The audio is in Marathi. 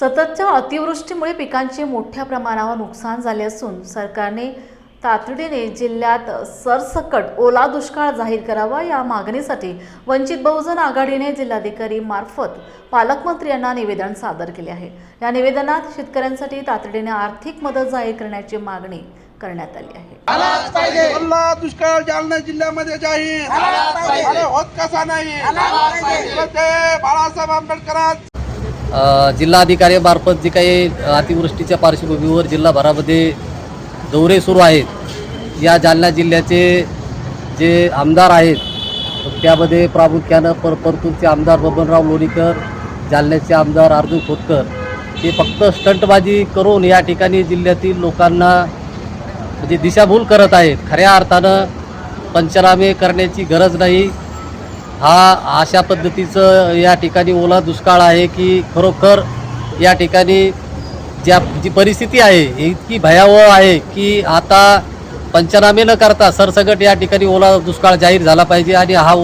सततच्या अतिवृष्टीमुळे पिकांचे मोठ्या प्रमाणावर नुकसान झाले असून सरकारने तातडीने जिल्ह्यात सरसकट ओला दुष्काळ जाहीर करावा या मागणीसाठी वंचित बहुजन आघाडीने जिल्हाधिकारी मार्फत पालकमंत्री यांना निवेदन सादर केले आहे. या निवेदनात शेतकऱ्यांसाठी तातडीने आर्थिक मदत जाहीर करण्याची मागणी करण्यात आली आहे. ओला दुष्काळ जालना जिल्ह्यामध्ये जाहीर. होत कसा नाही. बाळासाहेब आंबेडकर जिल्हाधिकाऱ्यामार्फत जे काही अतिवृष्टीच्या पार्श्वभूमीवर जिल्हाभरामध्ये दौरे सुरू आहेत. या जालना जिल्ह्याचे जे आमदार आहेत त्यामध्ये प्रामुख्यानं पर परतूरचे आमदार बबनराव लोणीकर जालन्याचे आमदार अर्जुन खोतकर. हे फक्त स्टंटबाजी करून या ठिकाणी जिल्ह्यातील लोकांना म्हणजे दिशाभूल करत आहेत. खऱ्या अर्थानं पंचनामे करण्याची गरज नाही. हा अशा पद्धतीचं या ठिकाणी ओला दुष्काळ आहे की खरोखर या ठिकाणी ज्या जी परिस्थिती आहे इतकी भयावह आहे की आता पंचनामे न करता सरसकट या ठिकाणी ओला दुष्काळ जाहीर झाला पाहिजे आणि हा